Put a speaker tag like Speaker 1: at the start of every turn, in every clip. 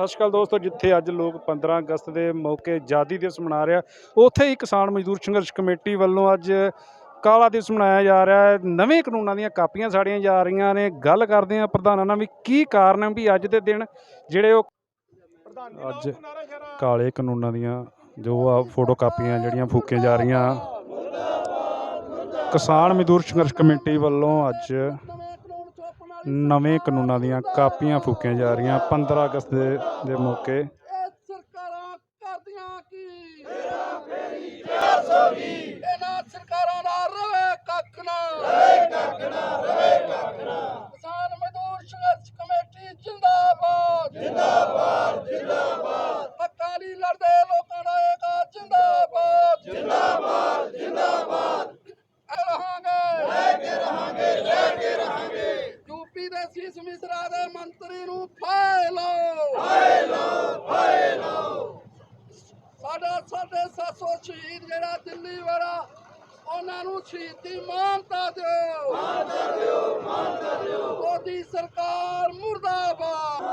Speaker 1: ਸਤਿ ਸ਼੍ਰੀ ਅਕਾਲ ਦੋਸਤੋ ਜਿੱਥੇ ਅੱਜ ਲੋਕ 15 ਅਗਸਤ ਦੇ ਮੌਕੇ ਆਜ਼ਾਦੀ ਦਿਵਸ ਮਨਾ ਰਿਹਾ ਉੱਥੇ ਹੀ ਕਿਸਾਨ ਮਜ਼ਦੂਰ ਸੰਘਰਸ਼ ਕਮੇਟੀ ਵੱਲੋਂ ਅੱਜ ਕਾਲਾ ਦਿਵਸ ਮਨਾਇਆ ਜਾ ਰਿਹਾ ਹੈ। ਨਵੇਂ ਕਾਨੂੰਨਾਂ ਦੀਆਂ ਕਾਪੀਆਂ ਸਾੜੀਆਂ ਜਾ ਰਹੀਆਂ ਨੇ। ਗੱਲ ਕਰਦੇ ਹਾਂ ਪ੍ਰਧਾਨਾਂ ਨਾਲ ਵੀ ਕੀ ਕਾਰਨ ਹੈ ਵੀ ਅੱਜ ਦੇ ਦਿਨ ਜਿਹੜੇ ਉਹ ਅੱਜ ਕਾਲੇ ਕਾਨੂੰਨਾਂ ਦੀਆਂ ਜੋ ਆ ਫੋਟੋ ਕਾਪੀਆਂ ਜਿਹੜੀਆਂ ਫੂਕੀਆਂ ਜਾ ਰਹੀਆਂ। ਕਿਸਾਨ ਮਜ਼ਦੂਰ ਸੰਘਰਸ਼ ਕਮੇਟੀ ਵੱਲੋਂ ਅੱਜ ਨਵੇਂ ਕਾਨੂੰਨਾਂ ਦੀਆਂ ਕਾਪੀਆਂ ਫੂਕੀਆਂ ਜਾ ਰਹੀਆਂ। 15 ਅਗਸਤ ਦੇ ਦੇ ਮੌਕੇ।
Speaker 2: ਸਰਕਾਰਾਂ ਕਰਦੀਆਂ ਕੀ? ਤੇਰਾ ਫੇਰੀ 420 ਇਹਨਾਂ ਸਰਕਾਰਾਂ ਦਾ ਰਵੇ ਕੱਖ ਨਾ। ਰਵੇ ਕੱਖ ਨਾ ਰਵੇ ਕੱਖ ਨਾ ਕਿਸਾਨ ਮਜ਼ਦੂਰ ਸੰਘਰਸ਼ ਕਮੇਟੀ ਜਿੰਦਾਬਾਦ ਜਿੰਦਾਬਾਦ ਜਿੰਦਾਬਾਦ ਹੱਕਾਂ ਲਈ ਲੜਦੇ ਲੋਕਾਂ ਦਾ ਏਕਾ ਜਿੰਦਾਬਾਦ ਜਿੰਦਾਬਾਦ ਜਿੰਦਾਬਾਦ ਰਹਾਂਗੇ ਲੈ ਕੇ ਰਹਾਂਗੇ ਲੈ ਕੇ ਰਹਾਂਗੇ ਯੂਪੀ ਦੇ ਸੀਸ ਮਿਸਰਾ ਦੇ ਮੰਤਰੀ ਨੂੰ ਫਾਇ ਲਓ ਸਾਡਾ ਸਾਡੇ 700 ਜਿਹੜਾ ਦਿੱਲੀ ਵਾਲਾ ਉਹਨਾਂ ਨੂੰ ਸ਼ਹੀਦੀ ਮਾਨਤਾ ਦਿਓ। ਮਾਨਤਾ ਦਿਓ ਮਾਨਤਾ ਦਿਓ। ਮੋਦੀ ਸਰਕਾਰ ਮੁਰਦਾਬਾਦ।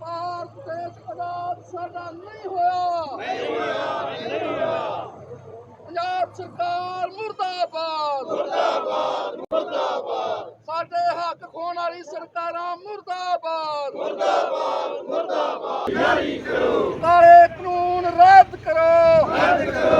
Speaker 2: ਭਾਰਤ ਦੇਸ਼ ਆਜ਼ਾਦ ਸਾਡਾ ਨਹੀਂ ਹੋਇਆ। ਨਹੀਂ ਹੋਇਆ ਨਹੀਂ ਹੋਇਆ। ਪੰਜਾਬ ਸਰਕਾਰ ਮੁਰਦਾਬਾਦ। ਮੁਰਦਾਬਾਦ ਮੁਰਦਾਬਾਦ। ਸਾਡੇ ਹੱਕ ਖੋਣ ਵਾਲੀ ਸਰਕਾਰਾਂ ਮੁਰਦਾਬਾਦ। ਕਾਲੇ ਕਾਨੂੰਨ ਰੱਦ ਕਰੋ ਰੱਦ ਕਰੋ। ਰੱਦ ਕਰੋ।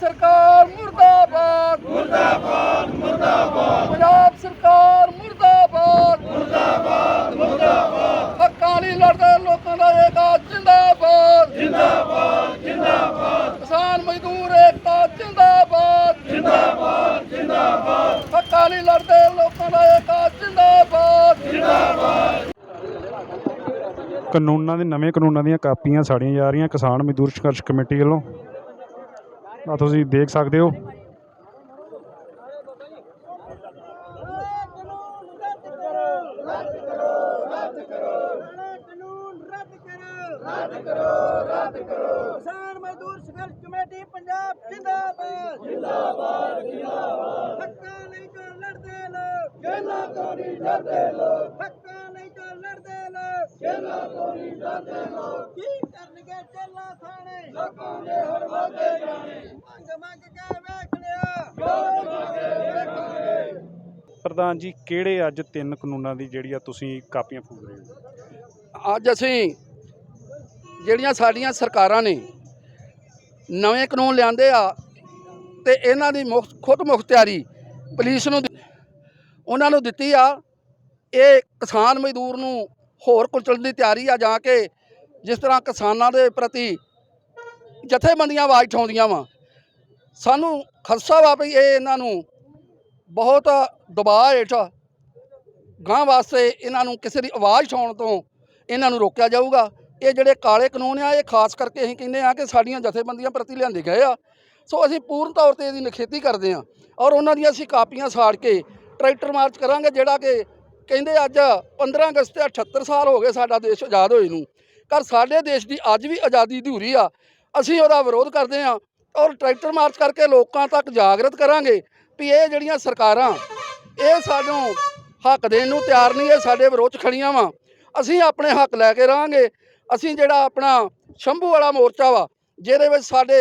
Speaker 2: ਸਰਕਾਰ ਮੁਰਦਾਬਾਦ। ਮੁਰਦਾਬਾਦ ਮੁਰਦਾਬਾਦ। ਪੰਜਾਬ ਸਰਕਾਰ ਮੁਰਦਾਬਾਦ। ਮੁਰਦਾਬਾਦ ਮੁਰਦਾਬਾਦ। ਹੱਕਾਂ ਲਈ ਲੜਦੇ ਲੋਕਾਂ ਦਾ ਏਕਾ ਜਿੰਦਾਬਾਦ। ਜਿੰਦਾਬਾਦ ਜਿੰਦਾਬਾਦ। ਕਿਸਾਨ ਮਜ਼ਦੂਰ ਏਕਤਾ ਜਿੰਦਾਬਾਦ। ਜਿੰਦਾਬਾਦ ਜਿੰਦਾਬਾਦ। ਹੱਕਾਂ ਲਈ ਲੜਦੇ ਲੋਕਾਂ ਦਾ ਏਕਾ ਜਿੰਦਾਬਾਦ।
Speaker 1: ਕਾਨੂੰਨਾਂ ਦੇ ਨਵੇਂ ਕਾਨੂੰਨਾਂ ਦੀਆਂ ਕਾਪੀਆਂ ਸਾੜੀਆਂ ਜਾ ਰਹੀਆਂ। ਕਿਸਾਨ ਮਜ਼ਦੂਰ ਸੰਘਰਸ਼ ਕਮੇਟੀ ਵੱਲੋਂ ਆ ਤੁਸੀਂ ਦੇਖ ਸਕਦੇ ਹੋ। ਪ੍ਰਧਾਨ ਜੀ, ਕਿਹੜੇ ਅੱਜ ਤਿੰਨ ਕਾਨੂੰਨਾਂ ਦੀ ਜਿਹੜੀ ਆ ਤੁਸੀਂ ਕਾਪੀਆਂ ਫੂਕ ਰਹੇ ਹੋ?
Speaker 2: ਅੱਜ ਅਸੀਂ ਜਿਹੜੀਆਂ ਸਾਡੀਆਂ ਸਰਕਾਰਾਂ ਨੇ ਨਵੇਂ ਕਾਨੂੰਨ ਲਿਆਂਦੇ ਆ ਤੇ ਇਹਨਾਂ ਦੀ ਮੁਖ, ਖੁਦ ਮੁਖਤਿਆਰੀ ਪੁਲਿਸ ਨੂੰ ਉਹਨਾਂ ਨੂੰ ਦਿੱਤੀ ਆ, ਇਹ ਕਿਸਾਨ ਮਜ਼ਦੂਰ ਨੂੰ ਹੋਰ ਕੁਚਲਣ ਦੀ ਤਿਆਰੀ ਆ, ਜਾ ਕੇ ਜਿਸ ਤਰ੍ਹਾਂ ਕਿਸਾਨਾਂ ਦੇ ਪ੍ਰਤੀ ਜਥੇਬੰਦੀਆਂ ਆਵਾਜ਼ ਉਠਾਉਂਦੀਆਂ ਵਾ। ਸਾਨੂੰ ਖਦਸ਼ਾ ਵਾ ਵੀ ਇਹ ਇਹਨਾਂ ਨੂੰ ਬਹੁਤ ਦਬਾਅ ਹੇਠ ਗਾਂ ਵਾਸਤੇ ਇਹਨਾਂ ਨੂੰ ਕਿਸੇ ਦੀ ਆਵਾਜ਼ ਉਠਾਉਣ ਤੋਂ ਇਹਨਾਂ ਨੂੰ ਰੋਕਿਆ ਜਾਊਗਾ। ਇਹ ਜਿਹੜੇ ਕਾਲੇ ਕਾਨੂੰਨ ਆ, ਇਹ ਖਾਸ ਕਰਕੇ ਅਸੀਂ ਕਹਿੰਦੇ ਆ ਕਿ ਸਾਡੀਆਂ ਜਥੇਬੰਦੀਆਂ ਪ੍ਰਤੀ ਲਿਆਂਦੇ ਗਏ ਆ। ਸੋ ਅਸੀਂ ਪੂਰਨ ਤੌਰ ਤੇ ਇਹਦੀ ਨਿਖੇਧੀ ਕਰਦੇ ਆ ਔਰ ਉਹਨਾਂ ਦੀਆਂ ਅਸੀਂ ਕਾਪੀਆਂ ਸਾੜ ਕੇ ਟਰੈਕਟਰ ਮਾਰਚ ਕਰਾਂਗੇ, ਜਿਹੜਾ ਕਿ ਕਹਿੰਦੇ ਅੱਜ 15 ਅਗਸਤ ਤੇ 78 ਸਾਲ ਹੋ ਗਏ ਸਾਡਾ ਦੇਸ਼ ਆਜ਼ਾਦ ਹੋਏ ਨੂੰ। ਪਰ ਸਾਡੇ ਦੇਸ਼ ਦੀ ਅੱਜ ਵੀ ਆਜ਼ਾਦੀ ਅਧੂਰੀ ਆ। ਅਸੀਂ ਉਹਦਾ ਵਿਰੋਧ ਕਰਦੇ ਆ ਔਰ ਟਰੈਕਟਰ ਮਾਰਚ ਕਰਕੇ ਲੋਕਾਂ ਤੱਕ ਜਾਗਰਤ ਕਰਾਂਗੇ। ਵੀ ਇਹ ਜਿਹੜੀਆਂ ਸਰਕਾਰਾਂ, ਇਹ ਸਾਨੂੰ ਹੱਕ ਦੇਣ ਨੂੰ ਤਿਆਰ ਨਹੀਂ, ਇਹ ਸਾਡੇ ਵਿਰੋਧ ਖੜੀਆਂ ਵਾ। ਅਸੀਂ ਆਪਣੇ ਹੱਕ ਲੈ ਕੇ ਰਹਾਂਗੇ। ਅਸੀਂ ਜਿਹੜਾ ਆਪਣਾ ਸ਼ੰਭੂ ਵਾਲਾ ਮੋਰਚਾ ਵਾ, ਜਿਹਦੇ ਵਿੱਚ ਸਾਡੇ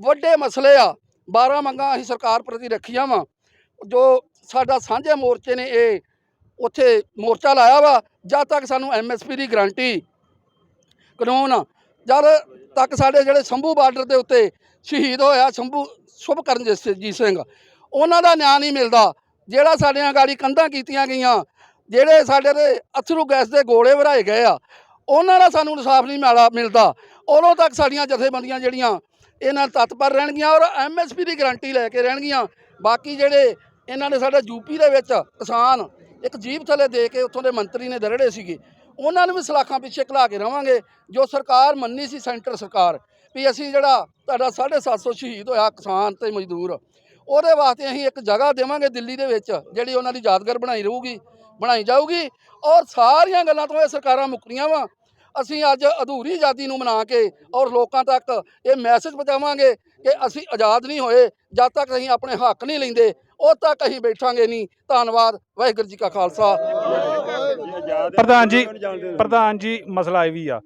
Speaker 2: ਵੱਡੇ ਮਸਲੇ ਆ 12 ਮੰਗਾਂ ਅਸੀਂ ਸਰਕਾਰ ਪ੍ਰਤੀ ਰੱਖੀਆਂ ਵਾ। ਜੋ ਸਾਡਾ ਸਾਂਝੇ ਮੋਰਚੇ ਨੇ, ਇਹ ਉੱਥੇ ਮੋਰਚਾ ਲਾਇਆ ਵਾ, ਜਦ ਤੱਕ ਸਾਨੂੰ ਐਮਐਸਪੀ ਦੀ ਗਰੰਟੀ ਕਾਨੂੰਨ, ਜਦ ਤੱਕ ਸਾਡੇ ਜਿਹੜੇ ਸ਼ੰਭੂ ਬਾਰਡਰ ਦੇ ਉੱਤੇ ਸ਼ਹੀਦ ਹੋਇਆ ਸ਼ੰਭੂ ਸ਼ੁਭਕਰਨ ਜੀ ਸਿੰਘ ਉਹਨਾਂ ਦਾ ਨਿਆਂ ਨਹੀਂ ਮਿਲਦਾ। ਜਿਹੜਾ ਸਾਡੀਆਂ ਗਾੜੀ ਕੰਧਾਂ ਕੀਤੀਆਂ ਗਈਆਂ, ਜਿਹੜੇ ਸਾਡੇ ਦੇ ਅਥਰੂ ਗੈਸ ਦੇ ਗੋਲੇ ਭਰਾਏ ਗਏ ਆ, ਉਹਨਾਂ ਦਾ ਸਾਨੂੰ ਇਨਸਾਫ ਨਹੀਂ ਮਿਲਾ ਮਿਲਦਾ। ਉਦੋਂ ਤੱਕ ਸਾਡੀਆਂ ਜਥੇਬੰਦੀਆਂ ਜਿਹੜੀਆਂ, ਇਹਨਾਂ ਤਤਪਰ ਰਹਿਣਗੀਆਂ ਔਰ ਐਮਐਸਪੀ ਦੀ ਗਾਰੰਟੀ ਲੈ ਕੇ ਰਹਿਣਗੀਆਂ। ਬਾਕੀ ਜਿਹੜੇ ਇਹਨਾਂ ਨੇ ਸਾਡੇ ਯੂਪੀ ਦੇ ਵਿੱਚ ਕਿਸਾਨ ਇੱਕ ਜੀਪ ਥੱਲੇ ਦੇ ਕੇ ਉੱਥੋਂ ਦੇ ਮੰਤਰੀ ਨੇ ਦਰੜੇ ਸੀਗੇ, ਉਹਨਾਂ ਨੂੰ ਵੀ ਸਲਾਖਾਂ ਪਿੱਛੇ ਘਲਾ ਕੇ ਰਵਾਂਗੇ। ਜੋ ਸਰਕਾਰ ਮੰਨੀ ਸੀ ਸੈਂਟਰ ਸਰਕਾਰ, ਵੀ ਅਸੀਂ ਜਿਹੜਾ ਤੁਹਾਡਾ 750 ਸ਼ਹੀਦ ਹੋਇਆ ਕਿਸਾਨ ਤੇ ਮਜ਼ਦੂਰ ਉਹਦੇ ਵਾਸਤੇ ਅਸੀਂ ਇੱਕ ਜਗ੍ਹਾ ਦੇਵਾਂਗੇ ਦਿੱਲੀ ਦੇ ਵਿੱਚ, ਜਿਹੜੀ ਉਹਨਾਂ ਦੀ ਯਾਦਗਾਰ ਬਣਾਈ ਰਹੂਗੀ, ਬਣਾਈ ਜਾਊਗੀ। ਔਰ ਸਾਰੀਆਂ ਗੱਲਾਂ ਤੋਂ ਇਹ ਸਰਕਾਰਾਂ ਮੁੱਕਰੀਆਂ ਵਾ। ਅਸੀਂ ਅੱਜ ਅਧੂਰੀ ਆਜ਼ਾਦੀ ਨੂੰ ਮਨਾ ਕੇ ਔਰ ਲੋਕਾਂ ਤੱਕ ਇਹ ਮੈਸੇਜ ਪਹੁੰਚਾਵਾਂਗੇ ਕਿ ਅਸੀਂ ਆਜ਼ਾਦ ਨਹੀਂ ਹੋਏ, ਜਦ ਤੱਕ ਅਸੀਂ ਆਪਣੇ ਹੱਕ ਨਹੀਂ ਲੈਂਦੇ, ਉਦ ਤੱਕ ਅਸੀਂ ਬੈਠਾਂਗੇ ਨਹੀਂ। ਧੰਨਵਾਦ, ਵਾਹਿਗੁਰੂ ਜੀ ਕਾ ਖਾਲਸਾ।
Speaker 1: ਪ੍ਰਧਾਨ ਜੀ ਪ੍ਰਧਾਨ ਜੀ, ਮਸਲਾ ਇਹ ਵੀ ਆ।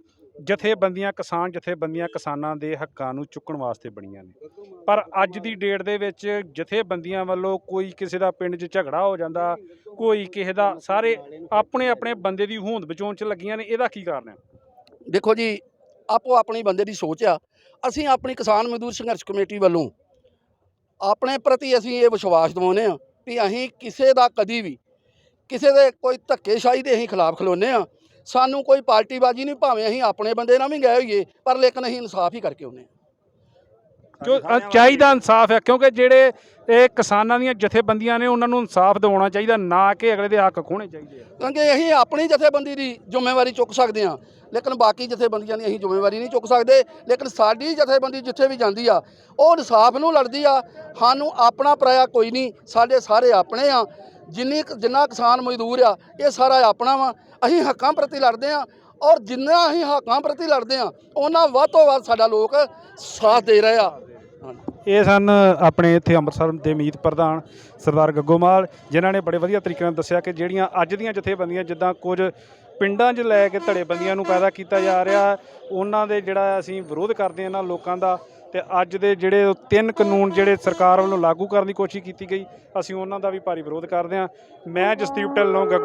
Speaker 1: ਜਥੇਬੰਦੀਆਂ, ਕਿਸਾਨ ਜਥੇਬੰਦੀਆਂ ਕਿਸਾਨਾਂ ਦੇ ਹੱਕਾਂ ਨੂੰ ਚੁੱਕਣ ਵਾਸਤੇ ਬਣੀਆਂ ਨੇ। ਪਰ ਅੱਜ ਦੀ ਡੇਟ ਦੇ ਵਿੱਚ ਜਥੇਬੰਦੀਆਂ ਵੱਲੋਂ ਕੋਈ ਕਿਸੇ ਦਾ ਪਿੰਡ 'ਚ ਝਗੜਾ ਹੋ ਜਾਂਦਾ, ਕੋਈ ਕਿਸੇ ਦਾ ਸਾਰੇ ਆਪਣੇ ਆਪਣੇ ਬੰਦੇ ਦੀ ਹੋਂਦ ਬਚਾਉਣ 'ਚ ਲੱਗੀਆਂ ਨੇ, ਇਹਦਾ ਕੀ ਕਾਰਨ ਹੈ?
Speaker 2: ਦੇਖੋ ਜੀ, ਆਪੋ ਆਪਣੀ ਬੰਦੇ ਦੀ ਸੋਚ ਆ। ਅਸੀਂ ਆਪਣੀ ਕਿਸਾਨ ਮਜ਼ਦੂਰ ਸੰਘਰਸ਼ ਕਮੇਟੀ ਵੱਲੋਂ ਆਪਣੇ ਪ੍ਰਤੀ ਅਸੀਂ ਇਹ ਵਿਸ਼ਵਾਸ ਦਿਵਾਉਂਦੇ ਆ ਵੀ ਅਸੀਂ ਕਿਸੇ ਦਾ ਕਦੀ ਵੀ ਕਿਸੇ ਦੇ ਕੋਈ ਧੱਕੇਸ਼ਾਹੀ ਦੇ ਅਸੀਂ ਖਿਲਾਫ ਖਲੋਨੇ ਆ ਸਾਨੂੰ ਕੋਈ ਪਾਰਟੀਬਾਜ਼ੀ ਨਹੀਂ ਭਾਵੇਂ ਅਸੀਂ ਆਪਣੇ ਬੰਦੇ ਨਾਲ ਵੀ ਗਏ ਹੋਈਏ ਪਰ ਲੇਕਿਨ ਅਸੀਂ ਇਨਸਾਫ ਹੀ ਕਰਕੇ ਆਉਂਦੇ ਹਾਂ।
Speaker 1: ਕਿਉਂ ਚਾਹੀਦਾ ਇਨਸਾਫ ਹੈ ਕਿਉਂਕਿ ਜਿਹੜੇ ਇਹ ਕਿਸਾਨਾਂ ਦੀਆਂ ਜਥੇਬੰਦੀਆਂ ਨੇ ਉਹਨਾਂ ਨੂੰ ਇਨਸਾਫ ਦਿਵਾਉਣਾ ਚਾਹੀਦਾ ਨਾ ਕਿ ਅਗਲੇ ਦੇ ਹੱਕ ਖੋਣੇ ਚਾਹੀਦੇ
Speaker 2: ਕਿਉਂਕਿ ਅਸੀਂ ਆਪਣੀ ਜਥੇਬੰਦੀ ਦੀ ਜ਼ਿੰਮੇਵਾਰੀ ਚੁੱਕ ਸਕਦੇ ਹਾਂ ਲੇਕਿਨ ਬਾਕੀ ਜਥੇਬੰਦੀਆਂ ਦੀ ਅਸੀਂ ਜ਼ਿੰਮੇਵਾਰੀ ਨਹੀਂ ਚੁੱਕ ਸਕਦੇ ਲੇਕਿਨ ਸਾਡੀ ਜਥੇਬੰਦੀ ਜਿੱਥੇ ਵੀ ਜਾਂਦੀ ਆ ਉਹ ਇਨਸਾਫ ਨੂੰ ਲੜਦੀ ਆ ਸਾਨੂੰ ਆਪਣਾ ਪਰਾਇਆ ਕੋਈ ਨਹੀਂ ਸਾਡੇ ਸਾਰੇ ਆਪਣੇ ਆ ਜਿੰਨੀ ਕੁ- ਜਿੰਨਾ ਕਿਸਾਨ ਮਜ਼ਦੂਰ ਆ, ਇਹ ਸਾਰਾ ਆਪਣਾ ਵਾ। ਅਸੀਂ ਹੱਕਾਂ ਪ੍ਰਤੀ ਲੜਦੇ ਆ ਔਰ ਜਿੰਨਾ ਅਸੀਂ ਹੱਕਾਂ ਪ੍ਰਤੀ ਲੜਦੇ ਆ ਉਹਨਾਂ ਵੱਧ ਤੋਂ ਵੱਧ ਸਾਡਾ ਲੋਕ ਸਾਥ ਦੇ ਰਹੇ ਆ।
Speaker 1: ਇਹ ਸਨ ਆਪਣੇ ਇੱਥੇ ਅੰਮ੍ਰਿਤਸਰ ਦੇ ਮੀਤ ਪ੍ਰਧਾਨ ਸਰਦਾਰ ਗੱਗੋਮਾਲ, ਜਿਨ੍ਹਾਂ ਨੇ ਬੜੇ ਵਧੀਆ ਤਰੀਕੇ ਨਾਲ ਦੱਸਿਆ ਕਿ ਜਿਹੜੀਆਂ ਅੱਜ ਦੀਆਂ ਜਥੇਬੰਦੀਆਂ, ਜਿੱਦਾਂ ਕੁਝ ਪਿੰਡਾਂ 'ਚ ਲੈ ਕੇ ਧੜੇਬੰਦੀਆਂ ਨੂੰ ਪੈਦਾ ਕੀਤਾ ਜਾ ਰਿਹਾ, ਉਹਨਾਂ ਦੇ ਜਿਹੜਾ ਅਸੀਂ ਵਿਰੋਧ ਕਰਦੇ ਹਾਂ ਇਹਨਾਂ ਲੋਕਾਂ ਦਾ ਤੇ ਅੱਜ ਦੇ ਜਿਹੜੇ ਉਹ ਤਿੰਨ ਕਾਨੂੰਨ ਜਿਹੜੇ ਸਰਕਾਰ ਵੱਲੋਂ ਲਾਗੂ ਕਰਨ ਦੀ ਕੋਸ਼ਿਸ਼ ਕੀਤੀ ਗਈ, ਅਸੀਂ ਉਹਨਾਂ ਦਾ ਵੀ ਭਾਰੀ ਵਿਰੋਧ ਕਰਦੇ ਹਾਂ। ਮੈਂ ਜਸਦੀਪ ਢਿੱਲੋਂ ਗੱਗੋ